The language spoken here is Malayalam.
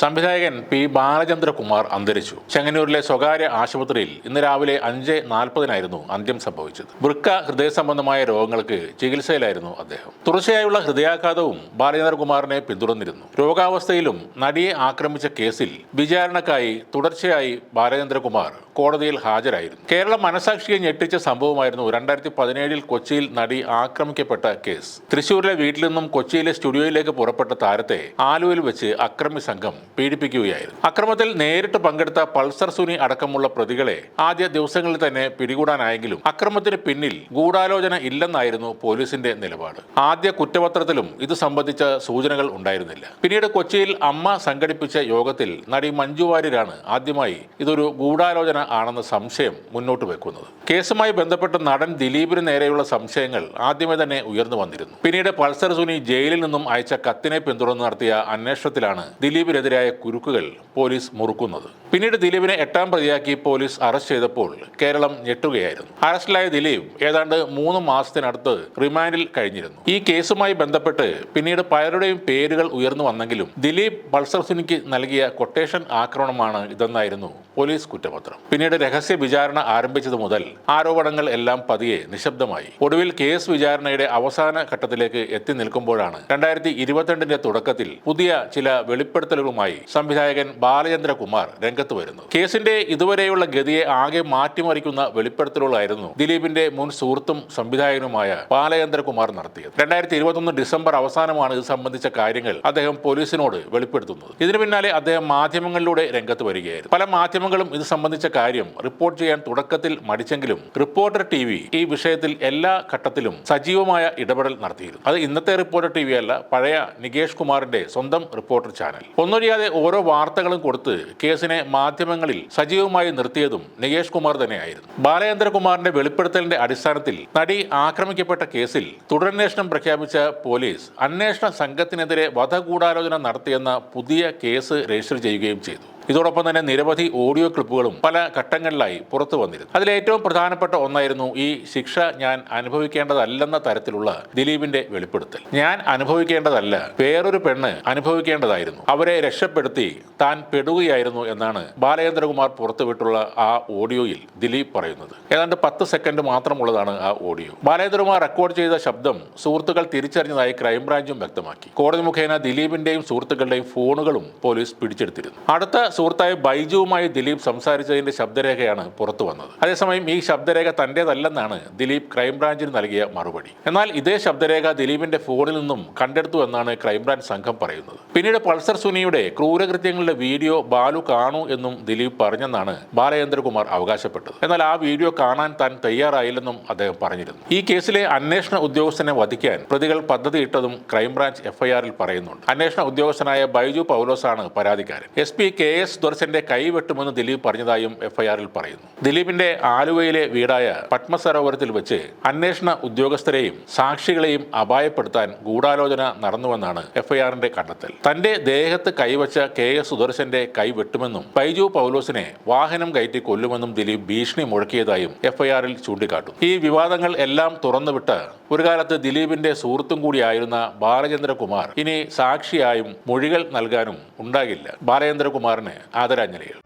സംവിധായകൻ പി ബാലചന്ദ്രകുമാർ അന്തരിച്ചു. ചെങ്ങന്നൂരിലെ സ്വകാര്യ ആശുപത്രിയിൽ ഇന്ന് രാവിലെ അഞ്ച് നാൽപ്പതിനായിരുന്നു അന്ത്യം സംഭവിച്ചത്. വൃക്ക ഹൃദയ സംബന്ധമായ രോഗങ്ങൾക്ക് ചികിത്സയിലായിരുന്നു അദ്ദേഹം. തുടർച്ചയായുള്ള ഹൃദയാഘാതവും ബാലചന്ദ്രകുമാറിനെ പിന്തുടർന്നിരുന്നു. രോഗാവസ്ഥയിലും നടിയെ ആക്രമിച്ച കേസിൽ വിചാരണക്കായി തുടർച്ചയായി ബാലചന്ദ്രകുമാർ കോടതിയിൽ ഹാജരായിരുന്നു. കേരള മനസാക്ഷിയെ ഞെട്ടിച്ച സംഭവമായിരുന്നു രണ്ടായിരത്തി പതിനേഴിൽ കൊച്ചിയിൽ നടി ആക്രമിക്കപ്പെട്ട കേസ്. തൃശൂരിലെ വീട്ടിൽ നിന്നും കൊച്ചിയിലെ സ്റ്റുഡിയോയിലേക്ക് പുറപ്പെട്ട താരത്തെ ആലുവയിൽ വെച്ച് അക്രമി സംഘം പീഡിപ്പിക്കുകയായിരുന്നു. അക്രമത്തിൽ നേരിട്ട് പങ്കെടുത്ത പൾസർ സുനി അടക്കമുള്ള പ്രതികളെ ആദ്യ ദിവസങ്ങളിൽ തന്നെ പിടികൂടാനായെങ്കിലും അക്രമത്തിന് പിന്നിൽ ഗൂഢാലോചന ഇല്ലെന്നായിരുന്നു പോലീസിന്റെ നിലപാട്. ആദ്യ കുറ്റപത്രത്തിലും ഇത് സംബന്ധിച്ച സൂചനകൾ ഉണ്ടായിരുന്നില്ല. പിന്നീട് കൊച്ചിയിൽ അമ്മ സംഘടിപ്പിച്ച യോഗത്തിൽ നടി മഞ്ജു വാര്യരാണ് ആദ്യമായി ഇതൊരു ഗൂഢാലോചന ആണെന്ന സംശയം മുന്നോട്ട് വെക്കുന്നത്. കേസുമായി ബന്ധപ്പെട്ട് നടൻ ദിലീപിന് നേരെയുള്ള സംശയങ്ങൾ ആദ്യമേ തന്നെ ഉയർന്നു വന്നിരുന്നു. പിന്നീട് പൾസർ സുനി ജയിലിൽ നിന്നും അയച്ച കത്തിനെ പിന്തുടർന്ന് നടത്തിയ അന്വേഷണത്തിലാണ് ദിലീപിനെതിരായ കുരുക്കുകൾ പോലീസ് മുറുക്കുന്നത്. പിന്നീട് ദിലീപിനെ എട്ടാം പ്രതിയാക്കി പോലീസ് അറസ്റ്റ് ചെയ്തപ്പോൾ കേരളം ഞെട്ടുകയായിരുന്നു. അറസ്റ്റിലായ ദിലീപ് ഏതാണ്ട് മൂന്ന് മാസത്തിനടുത്ത് റിമാൻഡിൽ കഴിഞ്ഞിരുന്നു. ഈ കേസുമായി ബന്ധപ്പെട്ട് പിന്നീട് പലരുടെയും പേരുകൾ ഉയർന്നു വന്നെങ്കിലും ദിലീപ് പൾസർ സുനിക്ക് നൽകിയ കൊട്ടേഷൻ ആക്രമണമാണ് ഇതെന്നായിരുന്നു പോലീസ് കുറ്റപത്രം. പിന്നീട് രഹസ്യ വിചാരണ ആരംഭിച്ചതു മുതൽ ആരോപണങ്ങൾ എല്ലാം പതിയെ നിശബ്ദമായി. ഒടുവിൽ കേസ് വിചാരണയുടെ അവസാന ഘട്ടത്തിലേക്ക് എത്തി നിൽക്കുമ്പോഴാണ് രണ്ടായിരത്തി ഇരുപത്തിരണ്ടിന്റെ തുടക്കത്തിൽ പുതിയ ചില വെളിപ്പെടുത്തലുകളുമായി സംവിധായകൻ ബാലചന്ദ്രകുമാർ രംഗത്ത് വരുന്നു കേസിന്റെ ഇതുവരെയുള്ള ഗതിയെ ആകെ മാറ്റിമറിക്കുന്ന വെളിപ്പെടുത്തലുകളായിരുന്നു ദിലീപിന്റെ മുൻ സുഹൃത്തും സംവിധായകനുമായ ബാലചന്ദ്രകുമാർ നടത്തിയത്. രണ്ടായിരത്തി ഇരുപത്തൊന്ന് ഡിസംബർ അവസാനമാണ് ഇത് സംബന്ധിച്ച കാര്യങ്ങൾ അദ്ദേഹം പോലീസിനോട് വെളിപ്പെടുത്തുന്നത്. ഇതിനു പിന്നാലെ അദ്ദേഹം മാധ്യമങ്ങളിലൂടെ രംഗത്ത് വരികയായിരുന്നു. പല മാധ്യമങ്ങളും ഇത് സംബന്ധിച്ച റിപ്പോർട്ട് ചെയ്യാൻ തുടക്കത്തിൽ മടിച്ചെങ്കിലും റിപ്പോർട്ടർ ടി വി ഈ വിഷയത്തിൽ എല്ലാ ഘട്ടത്തിലും സജീവമായ ഇടപെടൽ നടത്തിയിരുന്നു. അത് ഇന്നത്തെ റിപ്പോർട്ടർ ടി വി അല്ല പഴയ നികേഷ് കുമാറിന്റെ സ്വന്തം റിപ്പോർട്ടർ ചാനൽ. ഒന്നൊഴിയാതെ ഓരോ വാർത്തകളും കൊടുത്ത് കേസിനെ മാധ്യമങ്ങളിൽ സജീവമായി നിർത്തിയതും നികേഷ് കുമാർ തന്നെയായിരുന്നു. ബാലചന്ദ്രകുമാറിന്റെ വെളിപ്പെടുത്തലിന്റെ അടിസ്ഥാനത്തിൽ നടി ആക്രമിക്കപ്പെട്ട കേസിൽ തുടരന്വേഷണം പ്രഖ്യാപിച്ച പോലീസ് അന്വേഷണ സംഘത്തിനെതിരെ വധഗൂഢാലോചന നടത്തിയെന്ന പുതിയ കേസ് രജിസ്റ്റർ ചെയ്യുകയും ചെയ്തു. ഇതോടൊപ്പം തന്നെ നിരവധി ഓഡിയോ ക്ലിപ്പുകളും പല ഘട്ടങ്ങളിലായി പുറത്തു വന്നിരുന്നു. അതിലേറ്റവും പ്രധാനപ്പെട്ട ഒന്നായിരുന്നു ഈ ശിക്ഷ ഞാൻ അനുഭവിക്കേണ്ടതല്ലെന്ന തരത്തിലുള്ള ദിലീപിന്റെ വെളിപ്പെടുത്തൽ. ഞാൻ അനുഭവിക്കേണ്ടതല്ല വേറൊരു പെണ്ണ് അനുഭവിക്കേണ്ടതായിരുന്നു. അവരെ രക്ഷപ്പെടുത്തി താൻ പെടുകയായിരുന്നു എന്നാണ് ബാലചന്ദ്രകുമാർ പുറത്തുവിട്ടുള്ള ആ ഓഡിയോയിൽ ദിലീപ് പറയുന്നത്. ഏതാണ്ട് പത്ത് സെക്കൻഡ് മാത്രമുള്ളതാണ് ആ ഓഡിയോ. ബാലചന്ദ്രകുമാർ റെക്കോർഡ് ചെയ്ത ശബ്ദം സുഹൃത്തുക്കൾ തിരിച്ചറിഞ്ഞതായി ക്രൈംബ്രാഞ്ചും വ്യക്തമാക്കി. കോടതി മുഖേന ദിലീപിന്റെയും സുഹൃത്തുക്കളുടെയും ഫോണുകളും പോലീസ് പിടിച്ചെടുത്തിരുന്നു. അടുത്ത സുഹൃത്തായ ബൈജുവുമായി ദിലീപ് സംസാരിച്ചതിന്റെ ശബ്ദരേഖയാണ് പുറത്തു വന്നത്. അതേസമയം ഈ ശബ്ദരേഖ തന്റേതല്ലെന്നാണ് ദിലീപ് ക്രൈംബ്രാഞ്ചിന് നൽകിയ മറുപടി. എന്നാൽ ഇതേ ശബ്ദരേഖ ദിലീപിന്റെ ഫോണിൽ നിന്നും കണ്ടെടുത്തു എന്നാണ് ക്രൈംബ്രാഞ്ച് സംഘം പറയുന്നത്. പിന്നീട് പൾസർ സുനിയുടെ ക്രൂരകൃത്യങ്ങളുടെ വീഡിയോ ബാലു കാണൂ എന്നും ദിലീപ് പറഞ്ഞെന്നാണ് ബാലചന്ദ്രകുമാർ അവകാശപ്പെട്ടത്. എന്നാൽ ആ വീഡിയോ കാണാൻ താൻ തയ്യാറായില്ലെന്നും അദ്ദേഹം പറഞ്ഞിരുന്നു. ഈ കേസിലെ അന്വേഷണ ഉദ്യോഗസ്ഥനെ വധിക്കാൻ പ്രതികൾ പദ്ധതിയിട്ടതും ക്രൈംബ്രാഞ്ച് എഫ്ഐആറിൽ പറയുന്നുണ്ട്. അന്വേഷണ ഉദ്യോഗസ്ഥനായ ബൈജു പൗലോസാണ് പരാതിക്കാരൻ. എസ് പി കെ എസ് ദർശന്റെ കൈവെട്ടുമെന്ന് ദിലീപ് പറഞ്ഞതായും എഫ്ഐആറിൽ പറയുന്നു. ദിലീപിന്റെ ആലുവയിലെ വീടായ പത്മസരോവരത്തിൽ വെച്ച് അന്വേഷണ ഉദ്യോഗസ്ഥരെയും സാക്ഷികളെയും അപായപ്പെടുത്താൻ ഗൂഢാലോചന നടന്നുവെന്നാണ് എഫ്ഐആറിന്റെ കണ്ടെത്തൽ. തന്റെ ദേഹത്ത് കൈവച്ച കെ എസ് സുദർശന്റെ കൈ വെട്ടുമെന്നും ബൈജു പൗലോസിനെ വാഹനം കയറ്റി കൊല്ലുമെന്നും ദിലീപ് ഭീഷണി മുഴക്കിയതായും എഫ്ഐആറിൽ ചൂണ്ടിക്കാട്ടും ഈ വിവാദങ്ങൾ എല്ലാം തുറന്നുവിട്ട് ഒരു കാലത്ത് ദിലീപിന്റെ സുഹൃത്തും കൂടിയായിരുന്ന ബാലചന്ദ്രകുമാർ ഇനി സാക്ഷിയായും മൊഴികൾ നൽകാനും ഉണ്ടാകില്ല. ബാലചന്ദ്രകുമാറിന് ആദരാഞ്ജലികൾ.